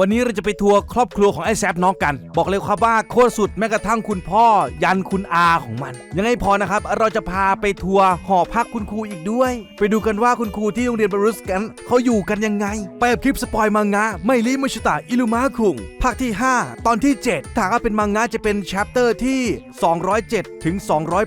วันนี้เราจะไปทัวร์ครอบครัวของไอ้แซฟน้องกัน บอกเลยครับว่าโคตรสุดแม้กระทั่งคุณพ่อ ยันคุณอาของมัน ยังไงพอนะครับ เราจะพาไปทัวร์หอพักคุณครูอีกด้วย ไปดูกันว่าคุณครูที่โรงเรียนบรุสกันเขาอยู่กันยังไง ไปกับคลิปสปอยมังงะไม่ริมชิตะอิลุมะคุงภาคที่ 5 ตอนที่ 7 ถ้าเป็นมังงะจะเป็นแชปเตอร์ที่ 207 ถึง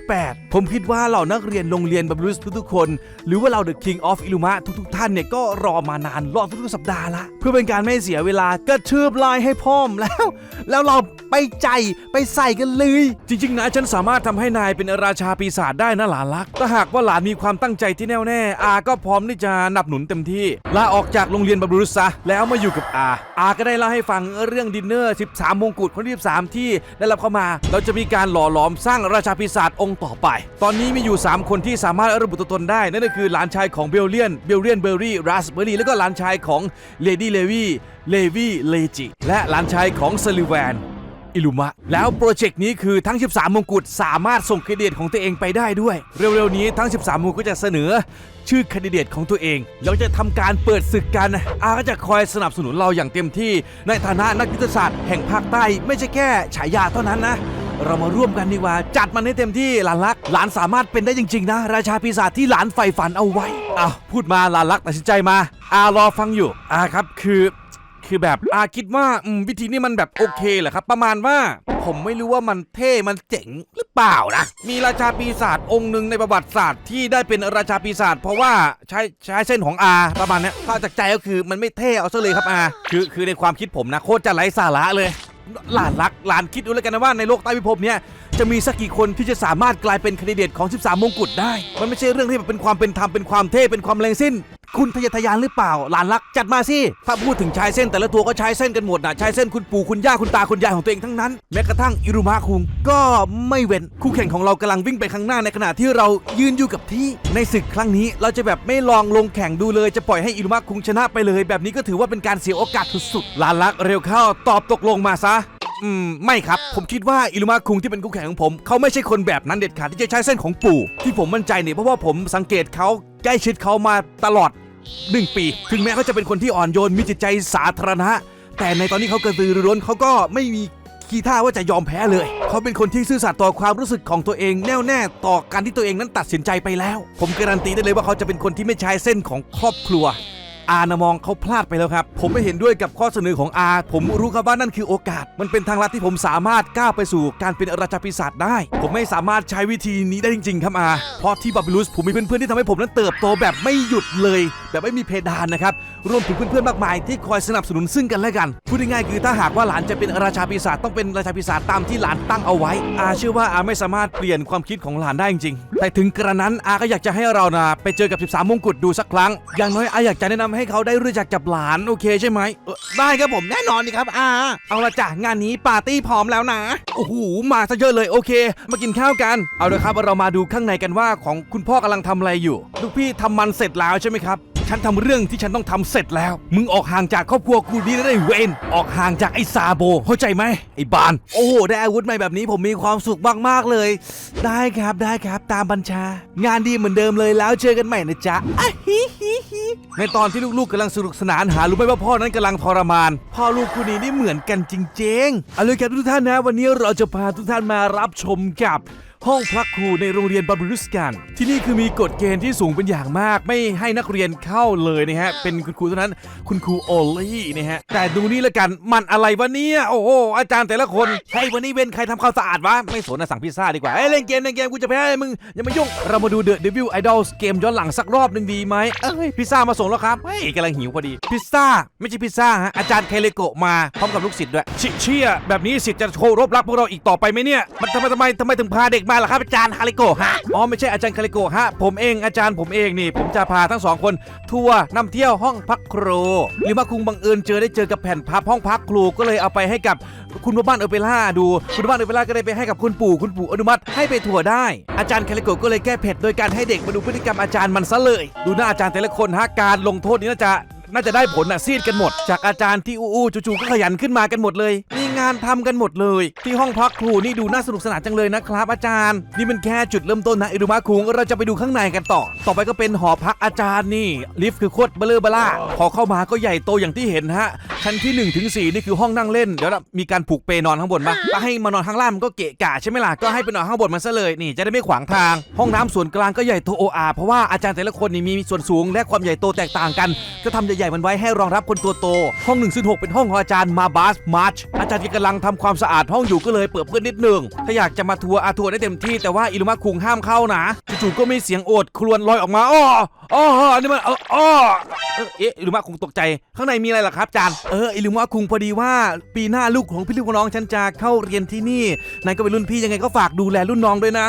208 ผมคิดว่าเหล่านักเรียนโรงเรียนบรุสทุกๆคน หรือว่าเรา The King of Illuma ทุกๆ ท่านเนี่ยก็รอมานานรอทุกๆสัปดาห์ละเพื่อเป็นการไม่เสียเวลากระชืบลายให้พร้อมแล้ว แล้วเราไปใจไปใส่กันเลย จริงๆนะฉันสามารถทำให้นายเป็นราชาปีศาจได้นะหลานรักถ้าหากว่าหลานมีความตั้งใจที่แน่วแน่อาก็พร้อมที่จะนับหนุนเต็มที่ลาออกจากโรงเรียนบาบรุสซะแล้วมาอยู่กับอาอาก็ได้เล่าให้ฟังเรื่องดินเนอร์ 13 มงกุฎคนที่13ที่ได้รับเข้ามา เราจะมีการหล่อหลอมสร้างราชาปีศาจองค์ต่อไป ตอนนี้มีอยู่ 3 คนที่สามารถระบุตัวตนได้ นั่นก็คือหลานชายของเบลเลียนเบลเลียนเบอร์รี่ราสเบอร์รี่แล้วก็หลานชายของเลดี้เลวี่เลวี่เลจิ และหลานชายของซลิแวนอิลุมะ แล้วโปรเจกต์นี้คือทั้ง 13 มงกุฎสามารถส่งคดิเดตของตัวเองไปได้ด้วย เร็วๆนี้ทั้ง 13 มงกุฎก็จะเสนอ ชื่อคดิเดตของตัวเอง เราจะทำการเปิดศึกกัน อาก็จะคอยสนับสนุนเราอย่างเต็มที่ ในฐานะนักยุทธศาสตร์แห่งภาคใต้ไม่ใช่แค่ฉายาเท่านั้นนะเรามาร่วมกันดีกว่า จัดมันให้เต็มที่หลานรัก หลานสามารถเป็นได้จริง ๆ นะ ราชาปีศาจที่หลานใฝ่ฝันเอาไว้อ้าวพูดมาหลานรักตัดสินใจมา อา รอฟังอยู่อาครับ คือ คือแบบอาคิดว่าอืมวิธีนี้มันแบบโอเคเหรอครับ ประมาณว่า ผมไม่รู้ว่ามันเท่มันเจ๋งหรือเปล่านะ มีราชาปีศาจองค์หนึ่งในประวัติศาสตร์ที่ได้เป็นราชาปีศาจเพราะว่าใช้ใช้เส้นของอาประมาณเนี้ยถ้าจากใจก็คือมันไม่เท่เอาซะเลยครับอาคือคือในความคิดผมนะโคตรจะไร้สาระเลย หลานรักหลานคิดดูแล้วกันนะว่าในโลกใต้พิภพเนี้ยจะมีสักกี่คนที่จะสามารถกลายเป็นคนดิเดตของ 13 มงกุฎได้ มันไม่ใช่เรื่องที่แบบเป็นความเป็นธรรมเป็นความเท่เป็นความแรงสิ้น คุณทะยอทะยานหรือเปล่า หลานรักจัดมาสิถ้าพูดถึงชายเส้นแต่ละตัวก็ใช้เส้นกันหมดนะใช้เส้นคุณปู่คุณย่าคุณตาคุณยายของตัวเองทั้งนั้นแม้กระทั่งอิรุมะคุงก็ไม่เว้นคู่แข่งของเรากำลังวิ่งไปข้างหน้าในขณะที่เรายืนอยู่กับที่ในศึกครั้งนี้เราจะแบบไม่ลองลงแข่งดูเลย จะปล่อยให้อิรุมะคุงชนะไปเลย แบบนี้ก็ถือว่าเป็นการเสียโอกาสสุดๆหลานรักเร็วเข้าตอบตกลงมาซะอืม ไม่ครับ ผมคิดว่าอิลุมาคุงที่เป็นคู่แข่งของผม เขาไม่ใช่คนแบบนั้นเด็ดขาดที่จะใช้เส้นของปู่ ที่ผมมั่นใจเนี่ยเพราะว่าผมสังเกตเขา ใกล้ชิดเขามาตลอด 1 ปี ถึงแม้เขาจะเป็นคนที่อ่อนโยนมีจิตใจสาธารณะ แต่ในตอนนี้เขากระตือรือร้นเขาก็ไม่มีคีท่าว่าจะยอมแพ้เลย เขาเป็นคนที่ซื่อสัตย์ต่อความรู้สึกของตัวเองแน่วแน่ต่อการที่ตัวเองนั้นตัดสินใจไปแล้ว ผมการันตีได้เลยว่าเขาจะเป็นคนที่ไม่ใช้เส้นของครอบครัว อาร์นมองเขาพลาดไปแล้วครับ ผมไม่เห็นด้วยกับข้อเสนอของอาร์ผมรู้ครับว่านั่นคือโอกาส มันเป็นทางลัดที่ผมสามารถก้าวไปสู่การเป็นราชาปีศาจได้ ผมไม่สามารถใช้วิธีนี้ได้จริง ๆ ครับอาเพราะที่บาบิลุสผมมีเพื่อนๆที่ทำให้ผมนั้นเติบโตแบบไม่หยุดเลยแบบไม่มีเพดานนะครับ รวมถึงเพื่อนๆมากมายที่คอยสนับสนุนซึ่งกันและกัน พูดง่ายๆคือถ้าหากว่าหลานจะเป็นราชาปีศาจต้องเป็นราชาปีศาจตามที่หลานตั้งเอาไว้ อาเชื่อว่าอาไม่สามารถเปลี่ยนความคิดของหลานได้จริงๆ แต่ถึงกระนั้นอาก็อยากจะให้เรานะไปเจอกับ 13 มงกุฎดูสักครั้ง อย่างน้อยอาอยากจะแนะนำให้เขาได้รู้จักกับหลานโอเคใช่ไหมได้ครับผมแน่นอนดีครับอาเอาละจ้ะงานนี้ปาร์ตี้พร้อมแล้วนะโอ้โหมาซะเยอะเลยโอเค มากินข้าวกัน เอาเลยครับเรามาดูข้างในกันว่าของคุณพ่อกำลังทำอะไรอยู่ ลูกพี่ทำมันเสร็จแล้วใช่ไหมครับ ฉันทำเรื่องที่ฉันต้องทำเสร็จแล้ว มึงออกห่างจากครอบครัวกูนี้ได้เวนออกห่างจากไอ้ซาโบ เข้าใจไหมไอ้บาน โอ้โหได้อาวุธใหม่แบบนี้ผมมีความสุขมากๆเลย ได้ครับได้ครับตามบัญชา งานดีเหมือนเดิมเลยแล้วเจอกันใหม่นะจ๊ะอะฮิฮิฮิในตอนที่ลูกๆกำลังสนุกสนานหารู้ไหมว่าพ่อนั้นกำลังทรมาน พ่อลูกคู่นี้นี่เหมือนกันจริงๆเอาเลยครับทุกท่านนะ วันนี้เราจะพาทุกท่านมารับชมกับห้องพักครูในโรงเรียนบาบรุสกัน ที่นี่คือมีกฎเกณฑ์ที่สูงเป็นอย่างมาก ไม่ให้นักเรียนเข้าเลยนะฮะ เป็นคุณครูเท่านั้น คุณครูโอลี่นะฮะ แต่ดูนี่ละกัน มันอะไรวะเนี่ย โอ้โห อาจารย์แต่ละคนเฮ้ยวันนี้เว้นใครทำความสะอาดวะ ไม่สนนะสั่งพิซซ่าดีกว่า เอ้ยเล่นเกมเล่นเกมกูจะแพ้ให้มึง อย่ามายุ่ง เรามาดู The Devil Idols เกมย้อนหลังสักรอบหนึ่งดีไหมเอ้ยพิซซ่ามาส่งแล้วครับ เฮ้ยกำลังหิวพอดี พิซซ่าไม่ใช่พิซซ่าฮะ อาจารย์เคเลโกะมาพร้อมกับลูกศิษย์ด้วยชิเชี่ยแบบนี้ศิษย์จะโชว์รบรักพวกเราอีกต่อไปไหมเนี่ย มันทำไมทำไมทำไมถึงพาเด็กมาล่ะครับอาจารย์คาริโกะฮะอ๋อไม่ใช่อาจารย์คาริโกะฮะผมเองอาจารย์ผมเองนี่ ผมจะพาทั้งสองคนทัวร์นำเที่ยวห้องพักครูหรือว่าคุงบังเอิญเจอได้เจอกับแผ่นพับห้องพักครูก็เลยเอาไปให้กับคุณพ่อบ้านเอเปร่าดู คุณพ่อบ้านเอเปร่าก็เลยไปให้กับคุณปู่คุณปู่อนุมัติให้ไปทัวร์ได้ อาจารย์คาริโกะก็เลยแก้เผ็ดโดยการให้เด็กมาดูพฤติกรรมอาจารย์มันซะเลย ดูหน้าอาจารย์แต่ละคนฮะการลงโทษนี้น่าจะน่าจะได้ผลนะซีดกันหมด จากอาจารย์ที่อู้ๆจู่ๆก็ขยันขึ้นมากันหมดเลย งงานทำกันหมดเลย ที่ห้องพักครูนี่ดูน่าสนุกสนานจังเลยนะครับ อาจารย์ นี่มันแค่จุดเริ่มต้นนะอิรุมะคุงเราจะไปดูข้างในกันต่อ ต่อไปก็เป็นหอพักอาจารย์นี่ ลิฟต์คือโคตรเบลอเบล่าพอเข้ามาก็ใหญ่โตอย่างที่เห็นฮะชั้นที่1นถึงสนี่คือห้องนั่งเล่นเดี๋ยวนะมีการผูกเปลนอนข้างบนปะถ้าให้มานอนข้างล่างมันก็เกะกะใช่ไหมล่ะก็ให้ไปนอนข้างบนมันซะเลยนี่จะได้ไม่ขวางทาง ห้องน้ำส่วนกลางก็ใหญ่โตโออาเพราะว่าอาจารย์แต่ละคนนี่มีส่วนสูงและความใหญ่โตแตกต่างกัน ก็ทำใหญ่ๆมันไว้ให้รองรับคนตัวโต ห้อง1ซึ่ง6เป็นห้องของอาจารย์มาบาสมาร์ชอาจารย์กำลังทำความสะอาดห้องอยู่ก็เลยเปิดเพื่อนนิดหนึ่ง ถ้าอยากจะมาทัวร์อาทัวร์ได้เต็มที่แต่ว่าอิลุมะคุงห้ามเข้านะจู่ๆก็มีเสียงโอดครวญลอยออกมาอ้ออ้ออันนี้มันอออ้อเอ๊ะอิลุมะคุงตกใจ ข้างในมีอะไรล่ะครับจานเอออิลุมะคุงพอดีว่า ปีหน้าลูกของพี่ลูกน้องฉันจะเข้าเรียนที่นี่นายก็เป็นรุ่นพี่ยังไงก็ฝากดูแลรุ่นน้องด้วยนะ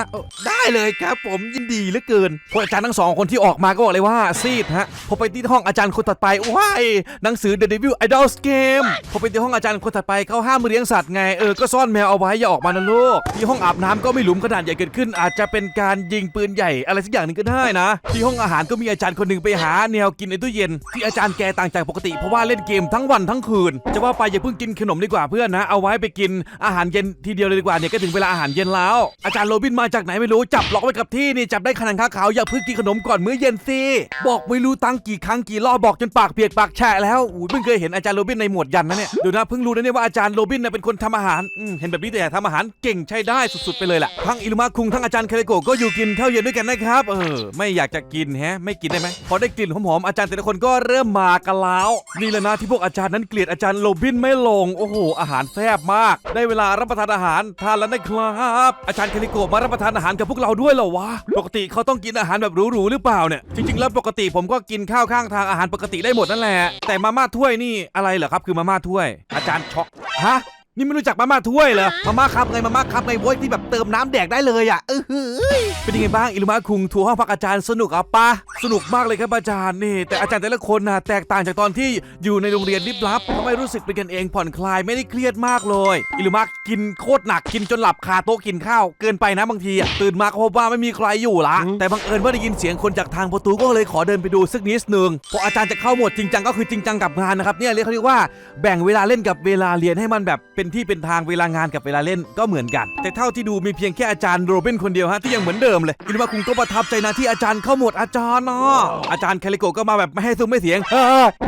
ได้ เลยครับผมยินดีเหลือเกินเพราะอาจารย์ทั้งสองคนที่ออกมาก็บอกเลยว่าซีดฮะพอไปที่ห้องอาจารย์คนถัดไปว้ายหนังสือ The Devil Idols Game พอไปที่ห้องอาจารย์คนถัดไปเขาห้ามเลี้ยงสัตว์ไงเออก็ซ่อนแมวเอาไว้อย่าออกมานะลูกที่ห้องอาบน้ำก็ไม่หลุมขนาดใหญ่เกิดขึ้น อาจจะเป็นการยิงปืนใหญ่อะไรสักอย่างหนึ่งก็ได้นะ ที่ห้องอาหารก็มีอาจารย์คนหนึ่งไปหาแนวกินในตู้เย็น ที่อาจารย์แกต่างจากปกติเพราะว่าเล่นเกมทั้งวันทั้งคืน จะว่าไปอย่าเพิ่งกินขนมดีกว่าเพื่อนนะเอาไว้ไปกินอาหารเย็นทีเดียวเลยดีกว่าเนี่ยก็ถึงเวลาอาหารเย็นแล้ว อาจารย์โรบินมาจากไหนไม่รู้จบล็อกไว้กับที่นี่จับได้ขนาดข้าขาวอย่าเพิ่งกินขนมก่อนมื้อเย็นสิบอกไม่รู้ตั้งกี่ครั้งกี่รอบบอกจนปากเปียกปากแฉะแล้วอุ้ยเพิ่งเคยเห็นอาจารย์โรบินในหมวดยันนะเนี่ยเดี๋ยวนะเพิ่งรู้นะเนี่ยว่าอาจารย์โรบินน่ะเป็นคนทำอาหารเห็นแบบนี้แต่ทำอาหารเก่งใช้ได้สุดๆไปเลยแหละทั้งอิลุมาคุงทั้งอาจารย์เคเลโกก็อยู่กินข้าวเย็นด้วยกันนะครับเออไม่อยากจะกินแฮะไม่กินได้ไหมพอได้กลิ่นหอมๆอาจารย์แต่ละคนก็เริ่มมากันแล้วนี่แหละนะที่พวกอาจารย์นั้นเกลียดอาจารย์โรบินไม่ลงโอ้โหอาหารแซ่บมาก ได้เวลารับประทานอาหารทานแล้วนะครับอาจารย์เคเลโกมารับประทานอาหารกับพวกเราด้วยเหรอวะ ปกติเขาต้องกินอาหารแบบหรูๆหรือเปล่าเนี่ย จริงๆ แล้วปกติผมก็กินข้าวข้างทางอาหารปกติได้หมดนั่นแหละ แต่มาม่าถ้วยนี่อะไรเหรอครับ คือมาม่าถ้วย อาจารย์ช็อก ฮะ นี่ไม่รู้จักมาม่าถ้วยเหรอมาม่าครับไงมาม่าครับไงโว้ยที่แบบเติมน้ำแดกได้เลยอะเออเฮ้ยเป็นยังไงบ้างอิลุมาคุงทัวร์ห้องพักอาจารย์สนุกอะปะสนุกมากเลยครับอาจารย์นี่ แต่อาจารย์แต่ละคนนะแตกต่างจากตอนที่อยู่ในโรงเรียนลิบลับทำให้รู้สึกเป็นกันเองผ่อนคลายไม่ได้เครียดมากเลยอิลุมากินโคตรหนักกินจนหลับคาโต๊ะกินข้าวเกินไปนะบางทีอะตื่นมาก็พบว่าไม่มีใครอยู่ละแต่บังเอิญว่าได้ยินเสียงคนจากทางประตูก็เลยขอเดินไปดูสักนิดนึงพออาจารย์จะเข้าโหมดจริงจังก็คือจริงจังกับงานนะครับเนี่ยเรียกเขาเรียกว่าแบ่งเวลาเล่นกับเวลาเรียนให้มันแบบเป็นที่เป็นทางเวลางานกับเวลาเล่นก็เหมือนกัน แต่เท่าที่ดูมีเพียงแค่อาจารย์โรเบนคนเดียวฮะที่ยังเหมือนเดิมเลยอินว่าคุงก็ประทับใจนะที่อาจารย์เข้าหมดอาจารย์เนาะอาจารย์คาริโกก็มาแบบไม่ให้ซุ้มไม่เสียง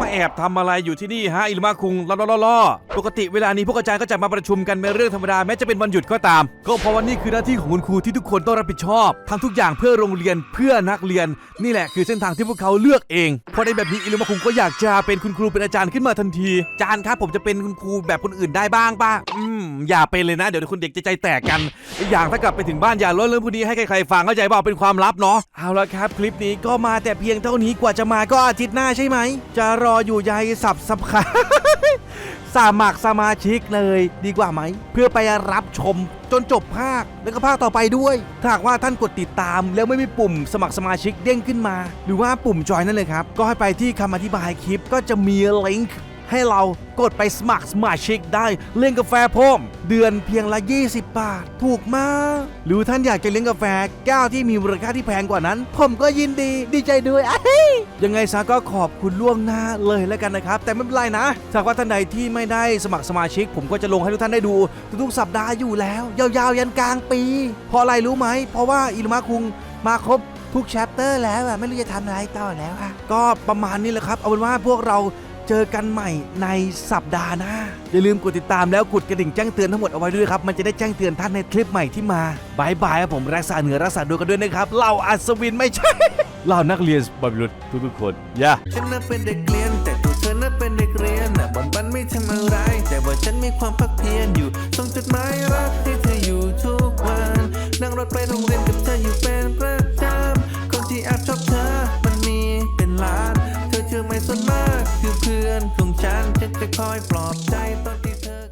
มาแอบทำอะไรอยู่ที่นี่ฮะอิลมาคุงล้อล้อล้อปกติเวลานี้พวกอาจารย์ก็จะมาประชุมกันเป็นเรื่องธรรมดาแม้จะเป็นวันหยุดก็ตาม ก็เพราะว่านี่คือหน้าที่ของคุณครูที่ทุกคนต้องรับผิดชอบทำทุกอย่างเพื่อโรงเรียนเพื่อนักเรียน นี่แหละคือเส้นทางที่พวกเขาเลือกเองพอได้แบบนี้อิลมาคุงก็อยากจะเป็นคุณครูเป็นอาจารย์ขึ้นมาทันทีอาจารย์ครับผมจะเป็นคุณครูแบบคนอื่นได้บ้างป่ะอืมอย่าเป็นเลยนะ เดี๋ยวคุณเด็กจะใจแตกกันอีกอย่างถ้ากลับไปถึงบ้านอย่าเล่าเรื่องพวกนี้ให้ใครๆฟังเข้าใจเปล่าเป็นความลับเนาะเอาละครับ คลิปนี้ก็มาแต่เพียงเท่านี้กว่าจะมาก็อาทิตย์หน้าใช่ไหม จะรออยู่ใยสับสับขาสมัครสมาชิกเลยดีกว่าไหม เพื่อไปรับชมจนจบภาค แล้วก็ภาคต่อไปด้วย ถ้าหากว่าท่านกดติดตาม แล้วไม่มีปุ่มสมัครสมาชิกเด้งขึ้นมา หรือว่าปุ่มจอยนั่นเลยครับ ก็ให้ไปที่คำอธิบายคลิปก็จะมีลิงก์ ให้เรากดไปสมัครสมาชิกได้เล่นกาแฟพรมเดือนเพียงละ 20 บาท ถูกมาก หรือท่านอยากจะเลี้ยงกาแฟแก้วที่มีมูลค่าที่แพงกว่านั้น ผมก็ยินดีดีใจด้วยยังไงซะก็ขอบคุณล่วงหน้าเลยแล้วกันนะครับ แต่ไม่เป็นไรนะถ้าหากว่าท่านใดที่ไม่ได้สมัครสมาชิก ผมก็จะลงให้ทุกท่านได้ดูทุกๆสัปดาห์อยู่แล้ว ยาวๆยันกลางปีเพราะอะไรรู้ไหม เพราะว่าอิลมาคุงมาครบทุกแชปเตอร์แล้วอะไม่รู้จะทำอะไรต่อแล้วค่ะก็ประมาณนี้แหละครับ เอาเป็นว่าพวกเรา เจอกันใหม่ในสัปดาห์หน้า อย่าลืมกดติดตามแล้วกดกระดิ่งแจ้งเตือนทั้งหมดเอาไว้ด้วยครับ มันจะได้แจ้งเตือนท่านในคลิปใหม่ที่มาบายบายครับผมรักษาเหนือรักษาดูกันด้วยนะครับเหล่าอัศวินไม่ใช่เหล่านักเรียนบริรุษทุกๆคนย่าฉันน่ะเป็นเด็กเรียนแต่ตัวเธอน่ะเป็นเด็กเรียนน่ะบอนบันไม่ทำอะไร แต่ว่าฉันมีความพักเพียรอยู่ส่งจดหมายรักให้เธออยู่ทุกวัน นั่งรถไปโรงเรียนกับ